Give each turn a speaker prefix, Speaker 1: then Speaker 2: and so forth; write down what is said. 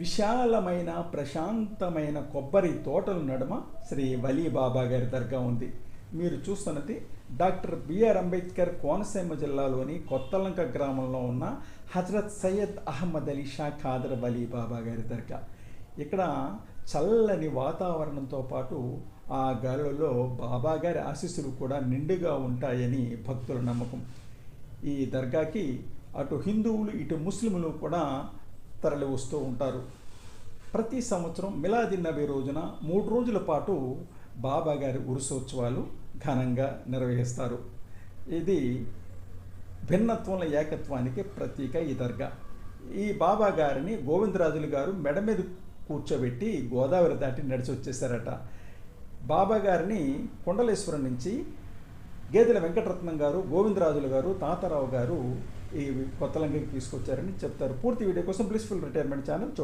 Speaker 1: విశాలమైన ప్రశాంతమైన కొబ్బరి తోటల నడుమ శ్రీ వలీ బాబా గారి దర్గా ఉంది. మీరు చూస్తున్నది డాక్టర్ బిఆర్ అంబేద్కర్ కోనసీమ జిల్లాలోని కొత్తలంక గ్రామంలో ఉన్న హజరత్ సయ్యద్ అహ్మద్ అలీ షా ఖాదర్ వలీ బాబా గారి దర్గా. ఇక్కడ చల్లని వాతావరణంతో పాటు ఆ గాలులలో బాబా గారి ఆశీస్సులు కూడా నిండుగా ఉంటాయని భక్తుల నమ్మకం. ఈ దర్గాకి అటు హిందువులు ఇటు ముస్లిములు కూడా తరలి వస్తూ ఉంటారు. ప్రతి సంవత్సరం మిలాది నబీ రోజున మూడు రోజుల పాటు బాబా గారి ఉరుసోత్సవాలు ఘనంగా నిర్వహిస్తారు. ఇది భిన్నత్వంలో ఏకత్వానికి ప్రతీక ఈ దర్గా. ఈ బాబా గారిని గోవిందరాజులు గారు మెడ మీద కూర్చోబెట్టి గోదావరి దాటి నడిచి వచ్చేసారట బాబా గారిని కొండలేశ్వరం నుంచి గేదెల వెంకటరత్నం గారు గోవిందరాజులు గారు తాతారావు గారు ఈ కొత్తలంకకి తీసుకొచ్చారని చెప్తారు. పూర్తి వీడియో కోసం బ్లిస్ఫుల్ రిటైర్మెంట్ ఛానల్